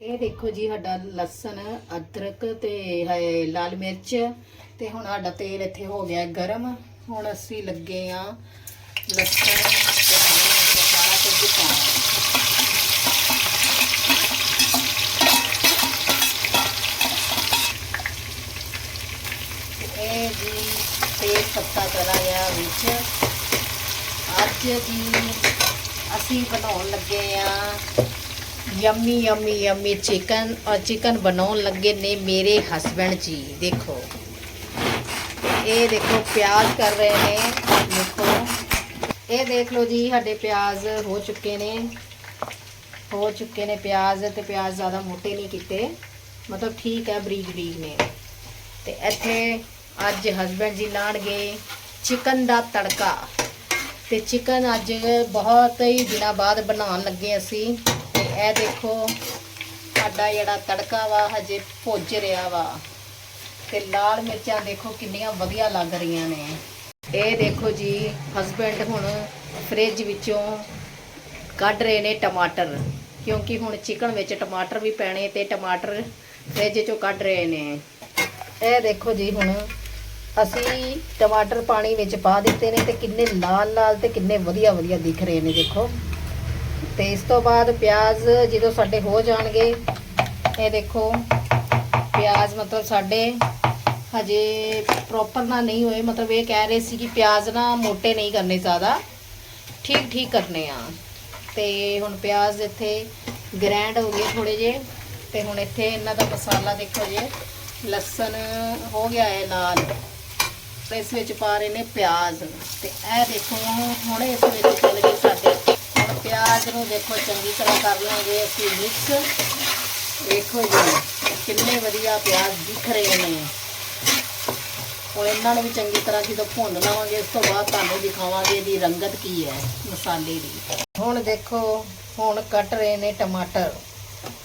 ਇਹ ਦੇਖੋ ਜੀ ਸਾਡਾ ਲਸਣ, ਅਦਰਕ ਤੇ ਹੈ ਲਾਲ ਮਿਰਚ ਤੇ ਹੁਣ ਸਾਡਾ ਤੇਲ ਇੱਥੇ ਹੋ ਗਿਆ ਗਰਮ। ਹੁਣ ਅਸੀਂ ਲੱਗੇ ਆ ਲਸਣ ਤੇ ਸਾਰਾ ਕੁਝ ਪਾਉਣਾ ਇਹ ਜੀ ਤੇਜ ਪੱਤਾ ਚਲਾ ਗਿਆ ਵਿੱਚ। ਅੱਜ ਜੀ ਅਸੀਂ ਬਣਾਉਣ ਲੱਗੇ ਆ ਯਮੀ ਯਮੀ ਯਮੀ ਚਿਕਨ ਔਰ ਚਿਕਨ ਬਣਾਉਣ ਲੱਗੇ ਨੇ ਮੇਰੇ ਹਸਬੰਡ ਜੀ। ਦੇਖੋ। ਇਹ ਦੇਖੋ, ਪਿਆਜ਼ ਕਰ ਰਹੇ ਨੇ। ਦੇਖੋ। ਇਹ ਦੇਖ ਲਓ ਜੀ, ਸਾਡੇ ਪਿਆਜ਼ ਹੋ ਚੁੱਕੇ ਨੇ। ਹੋ ਚੁੱਕੇ ਨੇ ਪਿਆਜ਼ ਤੇ ਪਿਆਜ਼ ਜ਼ਿਆਦਾ ਮੋਟੇ ਨਹੀਂ ਕੀਤੇ। ਮਤਲਬ ਠੀਕ ਹੈ, ਬਰੀਕ ਬਰੀਕ ਨੇ। ਤੇ ਇੱਥੇ ਅੱਜ ਹਸਬੰਡ ਜੀ ਲਾਣਗੇ ਚਿਕਨ ਦਾ ਤੜਕਾ। ਤੇ ਚਿਕਨ ਅੱਜ ਬਹੁਤ ਹੀ ਦਿਨਾਂ ਬਾਅਦ ਬਣਾਉਣ ਲੱਗੇ ਅਸੀਂ। ਇਹ ਦੇਖੋ, ਸਾਡਾ ਜਿਹੜਾ ਤੜਕਾ ਵਾ, ਹਜੇ ਭੁੱਜ ਰਿਹਾ ਵਾ। ਤੇ ਲਾਲ ਮਿਰਚਾਂ ਦੇਖੋ ਕਿੰਨੀਆਂ ਵਧੀਆ ਲੱਗ ਰਹੀਆਂ ਨੇ। ਇਹ ਦੇਖੋ ਜੀ ਹਸਬੰਡ ਹੁਣ ਫ੍ਰਿਜ ਵਿੱਚੋਂ ਕੱਢ ਰਹੇ ਨੇ ਟਮਾਟਰ। ਕਿਉਂਕਿ ਹੁਣ ਚਿਕਨ ਵਿੱਚ ਟਮਾਟਰ ਵੀ ਪੈਣੇ ਤੇ ਟਮਾਟਰ ਫ੍ਰਿਜ ਚੋਂ ਕੱਢ ਰਹੇ ਨੇ। ਇਹ ਦੇਖੋ ਜੀ ਹੁਣ, ਅਸੀਂ ਟਮਾਟਰ ਪਾਣੀ ਵਿੱਚ ਪਾ ਦਿੱਤੇ ਨੇ ਤੇ ਕਿੰਨੇ ਲਾਲ ਲਾਲ ਤੇ ਕਿੰਨੇ ਵਧੀਆ ਵਧੀਆ ਦਿਖ ਰਹੇ ਨੇ, ਦੇਖੋ। ਤੇ ਇਸ ਤੋਂ ਬਾਅਦ ਪਿਆਜ਼ ਜਦੋਂ ਸਾਡੇ ਹੋ ਜਾਣਗੇ, ਇਹ ਦੇਖੋ, ਪਿਆਜ਼ ਮਤਲਬ ਸਾਡੇ ਹਜੇ ਪ੍ਰੋਪਰ ਨਾ ਨਹੀਂ ਹੋਏ, ਮਤਲਬ ਇਹ ਕਹਿ ਰਹੇ ਸੀ ਕਿ ਪਿਆਜ਼ ਨਾ ਮੋਟੇ ਨਹੀਂ ਕਰਨੇ ਜ਼ਿਆਦਾ, ਠੀਕ ਠੀਕ ਕਰਨੇ ਆ। ਤੇ ਹੁਣ ਪਿਆਜ਼ ਇੱਥੇ ਗ੍ਰੈਂਡ ਹੋ ਗਏ ਥੋੜੇ ਜੇ ਤੇ ਹੁਣ ਇੱਥੇ ਇਹਨਾਂ ਦਾ ਮਸਾਲਾ ਦੇਖੋ ਜੇ, ਲਸਣ ਹੋ ਗਿਆ ਹੈ ਲਾਲ ਤੇ ਇਸ ਵਿੱਚ ਪਾ ਰਹੇ ਨੇ ਪਿਆਜ਼, ਤੇ ਇਹ ਦੇਖੋ ਹੁਣੇ ਇਸ ਵਿੱਚ ਚਲ ਗਏ ਸਾਡੇ ਪਿਆਜ਼ ਨੂੰ ਦੇਖੋ ਚੰਗੀ ਤਰ੍ਹਾਂ ਕਰ ਲਾਂਗੇ ਅਸੀਂ ਮਿਕਸ ਦੇਖੋ ਜੀ, ਕਿੰਨੇ ਵਧੀਆ ਪਿਆਜ਼ ਦਿਖ ਰਹੇ ਨੇ। ਹੁਣ ਇਹਨਾਂ ਨੂੰ ਵੀ ਚੰਗੀ ਤਰ੍ਹਾਂ ਜਦੋਂ ਭੁੰਨ ਲਵਾਂਗੇ, ਉਸ ਤੋਂ ਬਾਅਦ ਤੁਹਾਨੂੰ ਦਿਖਾਵਾਂਗੇ ਇਹਦੀ ਰੰਗਤ ਕੀ ਹੈ ਮਸਾਲੇ ਦੀ। ਹੁਣ ਦੇਖੋ, ਹੁਣ ਕੱਟ ਰਹੇ ਨੇ ਟਮਾਟਰ।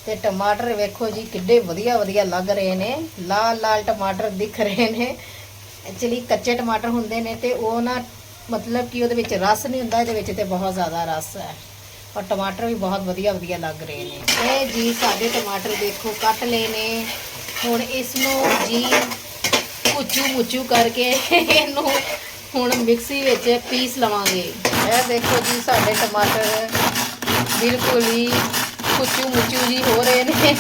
ਤੇ ਟਮਾਟਰ ਵੇਖੋ ਜੀ, ਕਿੱਡੇ ਵਧੀਆ ਵਧੀਆ ਲੱਗ ਰਹੇ ਨੇ। ਲਾਲ ਲਾਲ ਟਮਾਟਰ ਦਿਖ ਰਹੇ ਨੇ। ਐਕਚੁਅਲੀ ਕੱਚੇ ਟਮਾਟਰ ਹੁੰਦੇ ਨੇ ਤੇ ਉਹ ਨਾ ਮਤਲਬ ਕਿ ਉਹਦੇ ਵਿੱਚ ਰਸ ਨਹੀਂ ਹੁੰਦਾ, ਇਹਦੇ ਵਿੱਚ ਤੇ ਬਹੁਤ ਜ਼ਿਆਦਾ ਰਸ ਹੈ। ਔਰ ਟਮਾਟਰ ਵੀ ਬਹੁਤ ਵਧੀਆ ਵਧੀਆ ਲੱਗ ਰਹੇ ਨੇ। ਇਹ ਜੀ ਸਾਡੇ ਟਮਾਟਰ ਦੇਖੋ ਕੱਟ ਲਏ ਨੇ। ਹੁਣ ਇਸ ਨੂੰ ਜੀ ਕੁਚੂ ਮੁਚੂ ਕਰਕੇ ਇਹਨੂੰ ਹੁਣ ਮਿਕਸੀ ਵਿੱਚ ਪੀਸ ਲਵਾਂਗੇ। ਇਹ ਦੇਖੋ ਜੀ ਸਾਡੇ ਟਮਾਟਰ ਬਿਲਕੁਲ ਹੀ ਕੁਚੂ ਮੁਚੂ ਜੀ ਹੋ ਰਹੇ ਨੇ।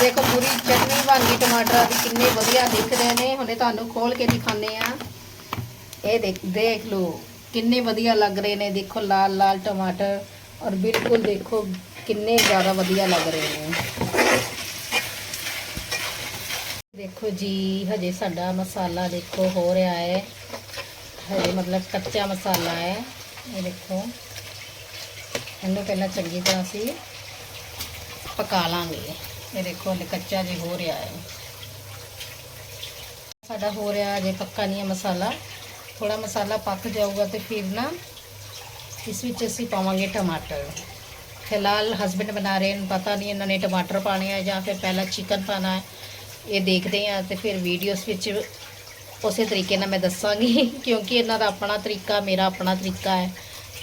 ਦੇਖੋ ਪੂਰੀ ਚਟਨੀ ਬਣ ਗਈ ਟਮਾਟਰਾਂ ਦੀ, ਕਿੰਨੇ ਵਧੀਆ ਦਿਖ ਰਹੇ ਨੇ। ਹੁਣੇ ਤੁਹਾਨੂੰ ਖੋਲ ਕੇ ਦਿਖਾਉਂਦੇ ਆ ਇਹ ਦੇਖ ਦੇਖ ਲਓ, ਕਿੰਨੇ ਵਧੀਆ ਲੱਗ ਰਹੇ ਨੇ। ਦੇਖੋ ਲਾਲ ਲਾਲ ਟਮਾਟਰ। ਔਰ ਬਿਲਕੁਲ ਦੇਖੋ ਕਿੰਨੇ ਜ਼ਿਆਦਾ ਵਧੀਆ ਲੱਗ ਰਹੇ ਨੇ। ਦੇਖੋ ਜੀ, ਹਜੇ ਸਾਡਾ ਮਸਾਲਾ ਦੇਖੋ ਹੋ ਰਿਹਾ ਹੈ। ਹਜੇ ਮਤਲਬ ਕੱਚਾ ਮਸਾਲਾ ਹੈ। ਇਹ ਦੇਖੋ। ਇਹਨੂੰ ਪਹਿਲਾਂ ਚੰਗੀ ਤਰ੍ਹਾਂ ਅਸੀਂ ਪਕਾ ਲਾਂਗੇ। ਇਹ ਦੇਖੋ ਹਲੇ ਕੱਚਾ ਜਿਹਾ ਹੋ ਰਿਹਾ ਹੈ। ਸਾਡਾ ਹੋ ਰਿਹਾ ਹਜੇ ਪੱਕਾ ਨਹੀਂ ਹੈ ਮਸਾਲਾ। ਥੋੜਾ ਮਸਾਲਾ ਪੱਕ ਜਾਊਗਾ ਤੇ ਫਿਰ ਨਾ ਇਸ ਵਿੱਚ ਅਸੀਂ ਪਾਵਾਂਗੇ ਟਮਾਟਰ। ਫਿਲਹਾਲ ਹਸਬੰਡ ਬਣਾ ਰਹੇ ਨੇ ਪਤਾ ਨਹੀਂ ਇਹਨਾਂ ਨੇ ਟਮਾਟਰ ਪਾਣੇ ਆ ਜਾਂ ਫਿਰ ਪਹਿਲਾਂ ਚਿਕਨ ਪਾਣਾ ਹੈ। ਇਹ ਦੇਖਦੇ ਆ ਤੇ ਫਿਰ ਵੀਡੀਓਸ ਵਿੱਚ ਉਸੇ ਤਰੀਕੇ ਨਾਲ ਮੈਂ ਦੱਸਾਂਗੀ ਕਿਉਂਕਿ ਇਹਨਾਂ ਦਾ ਆਪਣਾ ਤਰੀਕਾ ਮੇਰਾ ਆਪਣਾ ਤਰੀਕਾ ਹੈ।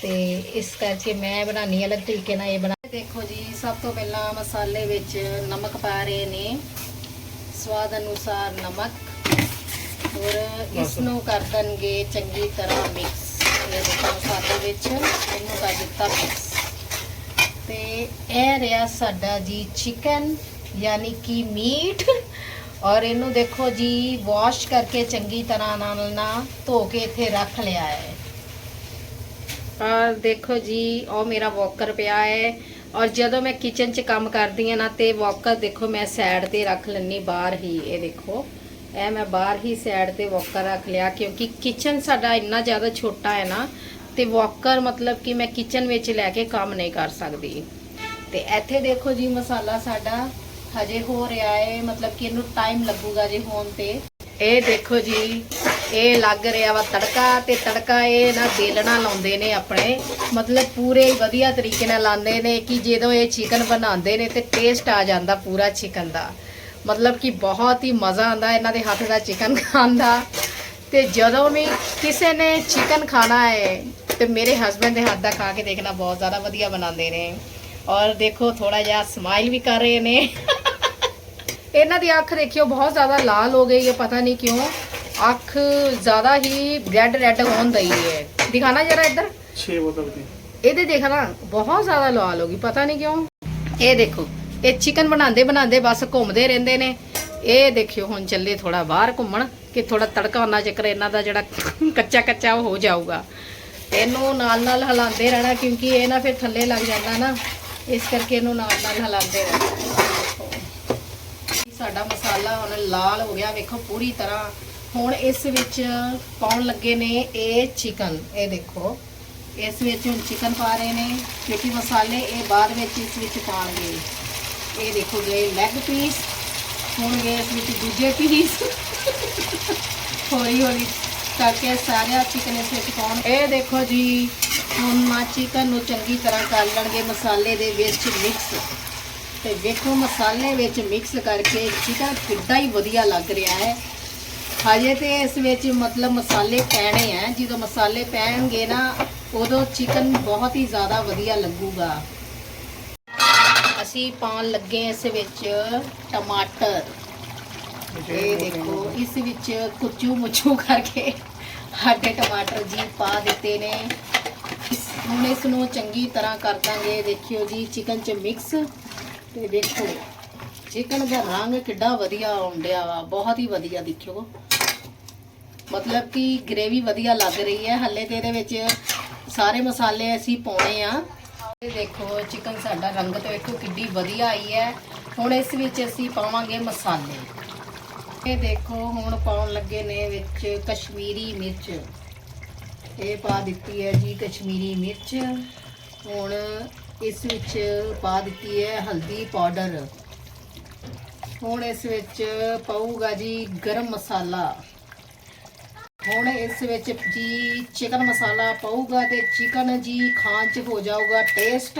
ਤੇ ਇਸ ਕਰਕੇ ਮੈਂ ਬਣਾਉਣੀ ਅਲੱਗ ਤਰੀਕੇ ਨਾਲ ਇਹ ਬਣਾ ਦੇਖੋ ਜੀ ਸਭ ਤੋਂ ਪਹਿਲਾਂ ਮਸਾਲੇ ਵਿੱਚ ਨਮਕ ਪਾ ਰਹੇ ਨੇ। ਸਵਾਦ ਅਨੁਸਾਰ ਨਮਕ। ਔਰ ਇਸ ਨੂੰ ਕਰ ਦੇਣਗੇ ਚੰਗੀ ਤਰ੍ਹਾਂ ਮਿਕਸ ਇਹ ਦੇਖੋ ਮਸਾਲੇ ਵਿੱਚ ਇਹਨੂੰ ਕਰ ਦਿੱਤਾ। ਮਿਕਸ ਤੇ ਇਹ ਰਿਹਾ ਸਾਡਾ ਜੀ ਚਿਕਨ ਯਾਨੀ ਕਿ ਮੀਟ। ਔਰ ਇਹਨੂੰ ਦੇਖੋ ਜੀ ਵਾਸ਼ ਕਰਕੇ ਚੰਗੀ ਤਰ੍ਹਾਂ ਨਾਲ ਨਾ ਧੋ ਕੇ ਇੱਥੇ ਰੱਖ ਲਿਆ ਹੈ। ਔਰ ਦੇਖੋ ਜੀ, ਉਹ ਮੇਰਾ ਵਾਕਰ ਪਿਆ ਹੈ। ਔਰ ਜਦੋਂ ਮੈਂ ਕਿਚਨ 'ਚ ਕੰਮ ਕਰਦੀ ਹਾਂ ਨਾ, ਤੇ ਵਾਕਰ ਦੇਖੋ ਮੈਂ ਸਾਈਡ ਤੇ ਰੱਖ ਲੈਣੀ ਬਾਹਰ ਹੀ, ਇਹ ਦੇਖੋ। ਇਹ ਮੈਂ ਬਾਹਰ ਹੀ ਸਾਈਡ ਤੇ ਵਾਕਰ ਰੱਖ ਲਿਆ, ਕਿਉਂਕਿ ਕਿਚਨ ਸਾਡਾ ਇੰਨਾ ਜ਼ਿਆਦਾ ਛੋਟਾ ਹੈ ਨਾ, ਤੇ ਵਾਕਰ ਮਤਲਬ ਕਿ ਮੈਂ ਕਿਚਨ ਵਿੱਚ ਲੈ ਕੇ ਕੰਮ ਨਹੀਂ ਕਰ ਸਕਦੀ। ਤੇ ਇੱਥੇ ਦੇਖੋ ਜੀ ਮਸਾਲਾ ਸਾਡਾ ਹਜੇ ਹੋ ਰਿਹਾ ਹੈ ਮਤਲਬ ਕਿ ਇਹਨੂੰ ਟਾਈਮ ਲੱਗੂਗਾ ਜੇ ਹੋਣ ਤੇ। ਇਹ ਦੇਖੋ ਜੀ, ਇਹ ਲੱਗ ਰਿਹਾ ਵਾ ਤੜਕਾ, ਤੇ ਤੜਕਾ ਇਹ ਨਾ ਬੇਲਣਾ ਲਾਉਂਦੇ ਨੇ ਆਪਣੇ। ਮਤਲਬ ਪੂਰੇ ਵਧੀਆ ਤਰੀਕੇ ਨਾਲ ਲਾਉਂਦੇ ਨੇ ਕਿ ਜਦੋਂ ਇਹ ਚਿਕਨ ਬਣਾਉਂਦੇ ਨੇ ਤੇ ਟੇਸਟ ਆ ਜਾਂਦਾ ਪੂਰਾ ਚਿਕਨ ਦਾ। ਮਤਲਬ ਕਿ ਬਹੁਤ ਹੀ ਮਜ਼ਾ ਆਉਂਦਾ ਇਹਨਾਂ ਦੇ ਹੱਥ ਦਾ ਚਿਕਨ ਖਾਣ ਦਾ। ਤੇ ਜਦੋਂ ਵੀ ਕਿਸੇ ਨੇ ਚਿਕਨ ਖਾਣਾ ਹੈ ਤੇ ਮੇਰੇ ਹਸਬੰਡ ਦੇ ਹੱਥ ਦਾ ਖਾ ਕੇ ਦੇਖਣਾ ਬਹੁਤ ਜ਼ਿਆਦਾ ਵਧੀਆ ਬਣਾਉਂਦੇ ਨੇ। ਔਰ ਦੇਖੋ ਥੋੜਾ ਜਿਹਾ ਸਮਾਈਲ ਵੀ ਕਰ ਰਹੇ ਨੇ। ਇਹਨਾਂ ਦੀ ਅੱਖ ਦੇਖਿਓ ਬਹੁਤ ਜ਼ਿਆਦਾ ਲਾਲ ਹੋ ਗਈ ਹੈ ਪਤਾ ਨਹੀਂ ਕਿਉਂ। ਅੱਖ ਜ਼ਿਆਦਾ ਹੀ ਰੈੱਡ ਰੈੱਡ ਹੋਣ ਦਈ ਹੈ। ਦਿਖਾਣਾ ਜਰਾ ਇੱਧਰ। 6 ਬੋਤਲ ਦੀ। ਇਹਦੇ ਦੇਖਣਾ ਬਹੁਤ ਜ਼ਿਆਦਾ ਲਾਲ ਹੋ ਗਈ ਪਤਾ ਨਹੀਂ ਕਿਉਂ। ਇਹ ਦੇਖੋ ਇਹ ਚਿਕਨ ਬਣਾਉਂਦੇ ਬਣਾਉਂਦੇ ਬਸ ਘੁੰਮਦੇ ਰਹਿੰਦੇ ਨੇ। ਇਹ ਦੇਖਿਓ ਹੁਣ ਚੱਲੇ ਥੋੜਾ ਬਾਹਰ ਘੁੰਮਣ ਕਿ ਥੋੜਾ ਤੜਕਾ ਉਹਨਾਂ ਚੱਕਰ ਇਹਨਾਂ ਦਾ ਜਿਹੜਾ ਕੱਚਾ ਕੱਚਾ ਉਹ ਹੋ ਜਾਊਗਾ। ਇਹਨੂੰ ਨਾਲ ਨਾਲ ਹਿਲਾਉਂਦੇ ਰਹਿਣਾ ਕਿਉਂਕਿ ਇਹ ਨਾ ਫਿਰ ਥੱਲੇ ਲੱਗ ਜਾਂਦਾ ਨਾ। ਇਸ ਕਰਕੇ ਇਹਨੂੰ ਨਾਲ ਨਾਲ ਹਿਲਾਉਂਦੇ ਰਹਿਣਾ। ਸਾਡਾ ਮਸਾਲਾ ਹੁਣ ਲਾਲ ਹੋ ਗਿਆ। ਵੇਖੋ ਪੂਰੀ ਤਰ੍ਹਾਂ ਹੁਣ ਇਸ ਵਿੱਚ ਪਾਉਣ ਲੱਗੇ ਨੇ ਇਹ ਚਿਕਨ ਇਹ ਦੇਖੋ, ਇਸ ਵਿੱਚ ਹੁਣ ਚਿਕਨ ਪਾ ਰਹੇ ਨੇ ਕਿਉਂਕਿ ਮਸਾਲੇ ਇਹ ਬਾਅਦ ਵਿੱਚ ਇਸ ਵਿੱਚ ਪਾਣਗੇ ਇਹ ਦੇਖੋ ਗਏ ਲੈਗ ਪੀਸ ਹੁਣ ਗਏ ਇਸ ਵਿੱਚ ਦੂਜੇ ਪੀਸ ਹੌਲੀ ਹੌਲੀ ਕਰਕੇ ਸਾਰਾ ਚਿਕਨ ਇਸ ਵਿੱਚ ਪਾਉਣ। ਇਹ ਦੇਖੋ ਜੀ, ਹੁਣ ਮਾ ਚਿਕਨ ਨੂੰ ਚੰਗੀ ਤਰ੍ਹਾਂ ਕਰ ਲੈਣਗੇ ਮਸਾਲੇ ਦੇ ਵਿੱਚ ਮਿਕਸ ਤੇ ਵੇਖੋ ਮਸਾਲੇ ਵਿੱਚ ਮਿਕਸ ਕਰਕੇ ਚਿਕਨ ਕਿੱਡਾ ਹੀ ਵਧੀਆ ਲੱਗ ਰਿਹਾ ਹੈ। ਹਜੇ ਤੇ ਇਸ ਵਿੱਚ ਮਤਲਬ ਮਸਾਲੇ ਪੈਣੇ ਆ। ਜਦੋਂ ਮਸਾਲੇ ਪੈਣਗੇ ਨਾ, ਉਦੋਂ ਚਿਕਨ ਬਹੁਤ ਹੀ ਜ਼ਿਆਦਾ ਵਧੀਆ ਲੱਗੂਗਾ। ਅਸੀਂ ਪਾਉਣ ਲੱਗੇ ਇਸ ਵਿੱਚ ਟਮਾਟਰ। ਇਹ ਦੇਖੋ ਇਸ ਵਿੱਚ ਕੁਚੂ ਮੁਚੂ ਕਰਕੇ ਸਾਡੇ ਟਮਾਟਰ ਜੀ ਪਾ ਦਿੱਤੇ ਨੇ। ਹੁਣ ਇਸ ਨੂੰ ਚੰਗੀ ਤਰ੍ਹਾਂ ਕਰ ਦਾਂਗੇ। ਦੇਖਿਓ ਜੀ ਚਿਕਨ ਚ ਮਿਕਸ ਤੇ ਦੇਖੋ ਚਿਕਨ ਦਾ ਰੰਗ ਕਿੱਡਾ ਵਧੀਆ ਆਉਂਦਿਆ ਵਾ। ਬਹੁਤ ਹੀ ਵਧੀਆ ਦੇਖਿਓ। ਮਤਲਬ ਕਿ ਗ੍ਰੇਵੀ ਵਧੀਆ ਲੱਗ ਰਹੀ ਹੈ। ਹੱਲੇ ਤੇ ਇਹਦੇ ਵਿੱਚ ਸਾਰੇ ਮਸਾਲੇ ਅਸੀਂ ਪਾਉਣੇ ਆ। ਇਹ ਦੇਖੋ ਚਿਕਨ ਸਾਡਾ ਰੰਗ ਤੇ ਵੇਖੋ ਕਿੱਡੀ ਵਧੀਆ ਆਈ ਹੈ। ਹੁਣ ਇਸ ਵਿੱਚ ਅਸੀਂ ਪਾਵਾਂਗੇ ਮਸਾਲੇ। ਇਹ ਦੇਖੋ ਹੁਣ ਪਾਉਣ ਲੱਗੇ ਨੇ ਵਿੱਚ ਕਸ਼ਮੀਰੀ ਮਿਰਚ। ਇਹ ਪਾ ਦਿੱਤੀ ਹੈ ਜੀ ਕਸ਼ਮੀਰੀ ਮਿਰਚ। ਹੁਣ ਇਸ ਵਿੱਚ ਪਾ ਦਿੱਤੀ ਹੈ ਹਲਦੀ ਪਾਊਡਰ। ਹੁਣ ਇਸ ਵਿੱਚ ਪਾਊਗਾ ਜੀ ਗਰਮ ਮਸਾਲਾ। ਹੁਣ ਇਸ ਵਿੱਚ ਜੀ ਚਿਕਨ ਮਸਾਲਾ ਪਾਊਗਾ ਤੇ ਚਿਕਨ ਜੀ ਖਾਣ ਚ ਹੋ ਜਾਊਗਾ ਟੇਸਟ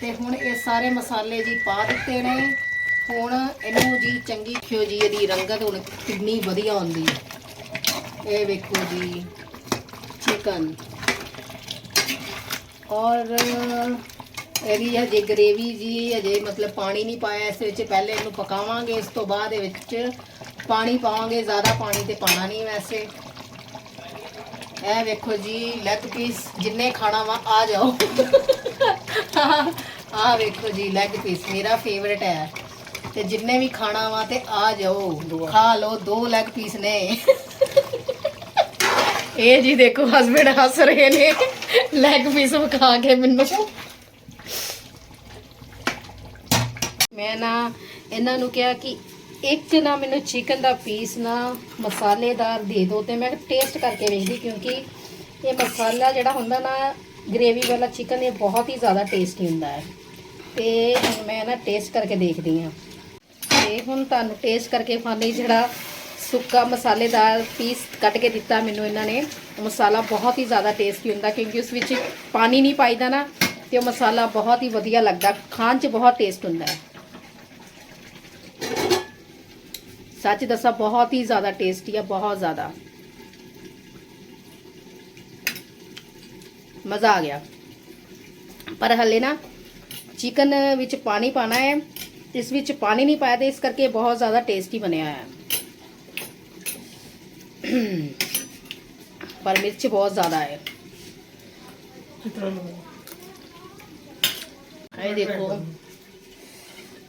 ਤੇ ਹੁਣ ਇਹ ਸਾਰੇ ਮਸਾਲੇ ਜੀ ਪਾ ਦਿੱਤੇ ਨੇ। ਹੁਣ ਇਹਨੂੰ ਜੀ ਚੰਗੀ ਖਿਓ ਜੀ ਇਹਦੀ ਰੰਗਤ ਹੁਣ ਕਿੰਨੀ ਵਧੀਆ ਆਉਂਦੀ ਇਹ ਵੇਖੋ ਜੀ ਚਿਕਨ ਔਰ ਇਹਦੀ ਹਜੇ ਗਰੇਵੀ ਜੀ ਹਜੇ ਮਤਲਬ ਪਾਣੀ ਨਹੀਂ ਪਾਇਆ, ਇਸ ਵਿੱਚ ਪਹਿਲੇ ਇਹਨੂੰ ਪਕਾਵਾਂਗੇ, ਇਸ ਤੋਂ ਬਾਅਦ ਇਹ ਵਿੱਚ ਪਾਣੀ ਪਾਵਾਂਗੇ, ਜ਼ਿਆਦਾ ਪਾਣੀ ਤੇ ਪਾਣਾ ਨਹੀਂ ਵੈਸੇ। ਇਹ ਵੇਖੋ ਜੀ ਲੈਗ ਪੀਸ ਜਿੰਨੇ ਖਾਣਾ ਵਾ, ਆ ਜਾਓ। ਆ ਵੇਖੋ ਜੀ ਲੈਗ ਪੀਸ ਮੇਰਾ ਫੇਵਰਟ ਹੈ ਤੇ ਜਿੰਨੇ ਵੀ ਖਾਣਾ ਵਾ ਤੇ ਆ ਜਾਓ, ਖਾ ਲਓ, ਦੋ ਲੈਗ ਪੀਸ ਨੇ। ਇਹ ਜੀ ਦੇਖੋ ਹਸਬੰਡ ਹੱਸ ਰਹੇ ਨੇ। ਲੈਗ ਪੀਸ ਵਿਖਾ ਕੇ ਮੈਨੂੰ। ਮੈਂ ਨਾ ਇਹਨਾਂ ਨੂੰ ਕਿਹਾ ਕਿ ਇੱਕ ਨਾ ਮੈਨੂੰ ਚਿਕਨ ਦਾ ਪੀਸ ਨਾ ਮਸਾਲੇਦਾਰ ਦੇ ਦਿਓ ਤੇ ਮੈਂ ਟੇਸਟ ਕਰਕੇ ਵੇਖਦੀ ਕਿਉਂਕਿ ਇਹ ਮਸਾਲਾ ਜਿਹੜਾ ਹੁੰਦਾ ਨਾ ਗ੍ਰੇਵੀ ਵਾਲਾ ਚਿਕਨ ਇਹ ਬਹੁਤ ਹੀ ਜ਼ਿਆਦਾ ਟੇਸਟੀ ਹੁੰਦਾ ਹੈ। ਤੇ ਹੁਣ ਮੈਂ ਨਾ ਟੇਸਟ ਕਰਕੇ ਦੇਖਦੀ ਹਾਂ। ਤੇ ਹੁਣ ਤੁਹਾਨੂੰ ਟੇਸਟ ਕਰਕੇ ਫਾਨੇ ਜਿਹੜਾ ਸੁੱਕਾ ਮਸਾਲੇਦਾਰ ਪੀਸ ਕੱਟ ਕੇ ਦਿੱਤਾ ਮੈਨੂੰ ਇਹਨਾਂ ਨੇ। ਉਹ ਮਸਾਲਾ ਬਹੁਤ ਹੀ ਜ਼ਿਆਦਾ ਟੇਸਟੀ ਹੁੰਦਾ ਕਿਉਂਕਿ ਉਸ ਵਿੱਚ ਪਾਣੀ ਨਹੀਂ ਪਾਈਦਾ ਨਾ, ਤੇ ਉਹ ਮਸਾਲਾ ਬਹੁਤ ਹੀ ਵਧੀਆ ਲੱਗਦਾ, ਖਾਣ 'ਚ ਬਹੁਤ ਟੇਸਟ ਹੁੰਦਾ ਹੈ। ਸੱਚ ਦੱਸਾਂ ਬਹੁਤ ਹੀ ਜ਼ਿਆਦਾ ਟੇਸਟੀ ਹੈ ਬਹੁਤ ਜ਼ਿਆਦਾ। ਮਜ਼ਾ ਆ ਗਿਆ। ਪਰ ਹਲੇ ਨਾ ਚਿਕਨ ਵਿੱਚ ਪਾਣੀ ਪਾਣਾ ਹੈ ਇਸ ਵਿੱਚ ਪਾਣੀ ਨਹੀਂ ਪਾਇਆ ਤੇ ਇਸ ਕਰਕੇ ਬਹੁਤ ਜ਼ਿਆਦਾ ਟੇਸਟੀ ਬਣਿਆ ਹੈ। ਪਰ ਮਿਰਚ ਬਹੁਤ ਜ਼ਿਆਦਾ ਹੈ। ਇਹ ਦੇਖੋ।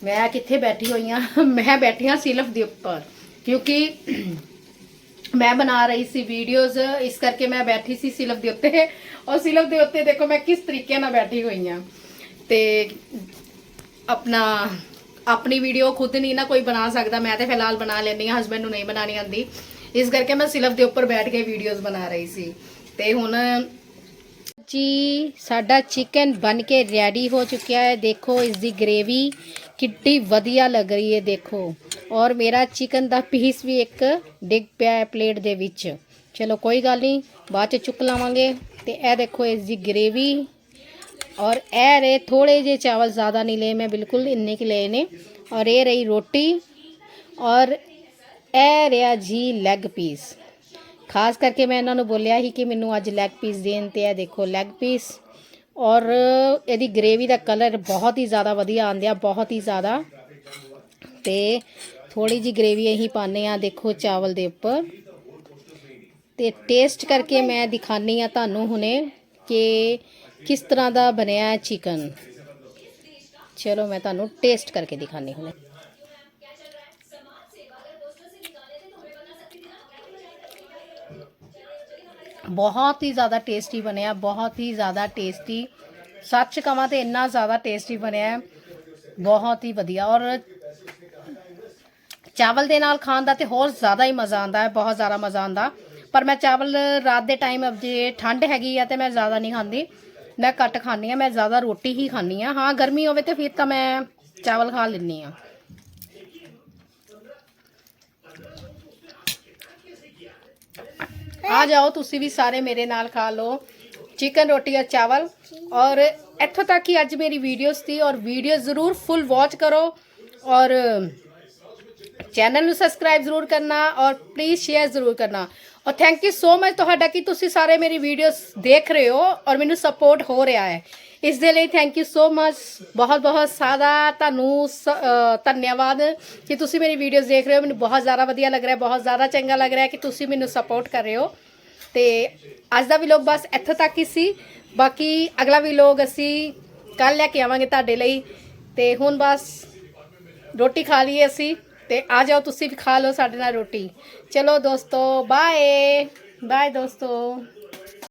ਮੈਂ ਕਿੱਥੇ ਬੈਠੀ ਹੋਈ ਆ? ਮੈਂ ਬੈਠੀ ਆ ਸਿਲਫ ਦੇ ਉੱਪਰ, ਕਿਉਂਕਿ ਮੈਂ ਬਣਾ ਰਹੀ ਸੀ ਵੀਡੀਓਜ਼ ਇਸ ਕਰਕੇ ਮੈਂ ਬੈਠੀ ਸੀ ਸਿਲਫ ਦੇ ਉੱਤੇ। ਔਰ ਸਿਲਫ ਦੇ ਉੱਤੇ ਦੇਖੋ ਮੈਂ ਕਿਸ ਤਰੀਕੇ ਨਾਲ ਬੈਠੀ ਹੋਈ ਆ। ਤੇ ਆਪਣਾ, ਆਪਣੀ ਵੀਡੀਓ ਖੁਦ ਨਹੀਂ ਨਾ ਕੋਈ ਬਣਾ ਸਕਦਾ, ਮੈਂ ਤੇ ਫਿਲਹਾਲ ਬਣਾ ਲੈਂਦੀ ਆ ਹਸਬੰਡ ਨੂੰ ਨਹੀਂ ਬਣਾਣੀ ਆਉਂਦੀ। ਇਸ ਕਰਕੇ ਮੈਂ ਸਿਲਫ ਦੇ ਉੱਪਰ ਬੈਠ ਕੇ ਵੀਡੀਓਜ਼ ਬਣਾ ਰਹੀ ਸੀ। ਤੇ ਹੁਣ ਜੀ, ਸਾਡਾ ਚਿਕਨ ਬਣ ਕੇ ਰੈਡੀ ਹੋ ਚੁੱਕਿਆ ਹੈ। ਦੇਖੋ, ਇਸ ਦੀ ਗ੍ਰੇਵੀ ਕਿੱਡੀ ਵਧੀਆ ਲੱਗ ਰਹੀ ਹੈ ਦੇਖੋ। ਔਰ ਮੇਰਾ ਚਿਕਨ ਦਾ ਪੀਸ ਵੀ ਇੱਕ ਡਿੱਗ ਪਿਆ ਹੈ ਪਲੇਟ ਦੇ ਵਿੱਚ। ਚਲੋ ਕੋਈ ਗੱਲ ਨਹੀਂ, ਬਾਅਦ ਚ ਚੁੱਕ ਲਾਵਾਂਗੇ। ਤੇ ਇਹ ਦੇਖੋ ਇਸ ਦੀ ਗ੍ਰੇਵੀ। ਔਰ ਇਹ ਰੇ ਥੋੜੇ ਜਿਹੇ ਚਾਵਲ, ਜ਼ਿਆਦਾ ਨਹੀਂ ਲਏ ਮੈਂ, ਬਿਲਕੁਲ ਇੰਨੇ ਕਿ ਲਏ ਨੇ। ਔਰ ਇਹ ਰਹੀ ਰੋਟੀ। ਔਰ ਇਹ ਰਿਹਾ ਜੀ ਲੈਗ ਪੀਸ ਖਾਸ ਕਰਕੇ ਮੈਂ ਇਹਨਾਂ ਨੂੰ ਬੋਲਿਆ ਸੀ ਕਿ ਮੈਨੂੰ ਅੱਜ ਲੈਗ ਪੀਸ ਦੇਣ ਤੇ ਇਹ ਦੇਖੋ ਲੈਗ ਪੀਸ ਔਰ ਇਹਦੀ ਗ੍ਰੇਵੀ ਦਾ ਕਲਰ ਬਹੁਤ ਹੀ ਜ਼ਿਆਦਾ ਵਧੀਆ ਆਂਦਿਆ ਬਹੁਤ ਹੀ ਜ਼ਿਆਦਾ। ਤੇ ਥੋੜੀ ਜੀ ਗ੍ਰੇਵੀ ਅਸੀਂ ਪਾਉਂਦੇ ਆ ਦੇਖੋ ਚਾਵਲ ਦੇ ਉੱਪਰ। ਤੇ ਟੇਸਟ ਕਰਕੇ ਮੈਂ ਦਿਖਾਨੀ ਆ ਤੁਹਾਨੂੰ ਹੁਣੇ ਕਿ ਕਿਸ ਤਰ੍ਹਾਂ ਦਾ ਬਣਿਆ ਚਿਕਨ ਚਲੋ ਮੈਂ ਤੁਹਾਨੂੰ ਟੇਸਟ ਕਰਕੇ ਦਿਖਾਨੀ ਹੁਣੇ। ਬਹੁਤ ਹੀ ਜ਼ਿਆਦਾ ਟੇਸਟੀ ਬਣਿਆ, ਬਹੁਤ ਹੀ ਜ਼ਿਆਦਾ ਟੇਸਟੀ ਸੱਚ ਕਵਾਂ ਤੇ ਇੰਨਾ ਜ਼ਿਆਦਾ ਟੇਸਟੀ ਬਣਿਆ ਬਹੁਤ ਹੀ ਵਧੀਆ। ਔਰ ਚਾਵਲ ਦੇ ਨਾਲ ਖਾਣ ਦਾ ਤੇ ਹੋਰ ਜ਼ਿਆਦਾ ਹੀ ਮਜ਼ਾ ਆਉਂਦਾ ਹੈ, ਬਹੁਤ ਜ਼ਿਆਦਾ ਮਜ਼ਾ ਆਉਂਦਾ। ਪਰ ਮੈਂ ਚਾਵਲ ਰਾਤ ਦੇ ਟਾਈਮ ਜੇ ਠੰਡ ਹੈਗੀ ਆ ਤੇ ਮੈਂ ਜ਼ਿਆਦਾ ਨਹੀਂ ਖਾਂਦੀ। ਮੈਂ ਘੱਟ ਖਾਂਦੀ ਆ ਮੈਂ ਜ਼ਿਆਦਾ ਰੋਟੀ ਹੀ ਖਾਂਦੀ ਆ ਹਾਂ, ਗਰਮੀ ਹੋਵੇ ਤੇ ਫਿਰ ਤਾਂ ਮੈਂ ਚਾਵਲ ਖਾ ਲੈਂਦੀ ਆ ਆ ਜਾਓ, ਤੁਸੀਂ ਵੀ ਸਾਰੇ ਮੇਰੇ ਨਾਲ ਖਾ ਲਓ। ਚਿਕਨ ਰੋਟੀ ਔਰ ਚਾਵਲ। ਔਰ ਇੱਥੋਂ ਤੱਕ ਕਿ ਅੱਜ ਮੇਰੀ ਵੀਡੀਓਜ਼ ਸੀ ਔਰ ਵੀਡੀਓ ਜ਼ਰੂਰ ਫੁੱਲ ਵਾਚ ਕਰੋ। ਔਰ ਚੈਨਲ ਨੂੰ ਸਬਸਕ੍ਰਾਈਬ ਜ਼ਰੂਰ ਕਰਨਾ ਔਰ ਪਲੀਜ਼ ਸ਼ੇਅਰ ਜ਼ਰੂਰ ਕਰਨਾ। ਔਰ ਥੈਂਕ ਯੂ ਸੋ ਮਚ ਤੁਹਾਡਾ ਕਿ ਤੁਸੀਂ ਸਾਰੇ ਮੇਰੀ ਵੀਡੀਓਜ਼ ਦੇਖ ਰਹੇ ਹੋ ਔਰ ਮੈਨੂੰ ਸਪੋਰਟ ਹੋ ਰਿਹਾ ਹੈ। ਇਸ ਦੇ ਲਈ ਥੈਂਕ ਯੂ ਸੋ ਮਚ ਬਹੁਤ ਬਹੁਤ ਸਾਦਾ ਤੁਹਾਨੂੰ ਸ- ਧੰਨਵਾਦ ਕਿ ਤੁਸੀਂ ਮੇਰੀ ਵੀਡੀਓਜ਼ ਦੇਖ ਰਹੇ ਹੋ। ਮੈਨੂੰ ਬਹੁਤ ਜ਼ਿਆਦਾ ਵਧੀਆ ਲੱਗ ਰਿਹਾ, ਬਹੁਤ ਜ਼ਿਆਦਾ ਚੰਗਾ ਲੱਗ ਰਿਹਾ ਕਿ ਤੁਸੀਂ ਮੈਨੂੰ ਸਪੋਰਟ ਕਰ ਰਹੇ ਹੋ। ਤੇ ਅੱਜ ਦਾ ਵਲੌਗ ਬਸ ਇੱਥੋਂ ਤੱਕ ਹੀ ਸੀ। ਬਾਕੀ ਅਗਲਾ ਵਲੌਗ ਅਸੀਂ ਕੱਲ ਲੈ ਕੇ ਆਵਾਂਗੇ ਤੁਹਾਡੇ ਲਈ। ਤੇ ਹੁਣ ਬਸ ਰੋਟੀ ਖਾ ਲਈਏ ਅਸੀਂ। ਤੇ ਆ ਜਾਓ, ਤੁਸੀਂ ਵੀ ਖਾ ਲਓ ਸਾਡੇ ਨਾਲ ਰੋਟੀ। ਚਲੋ ਦੋਸਤੋ ਬਾਏ ਬਾਏ ਦੋਸਤੋ।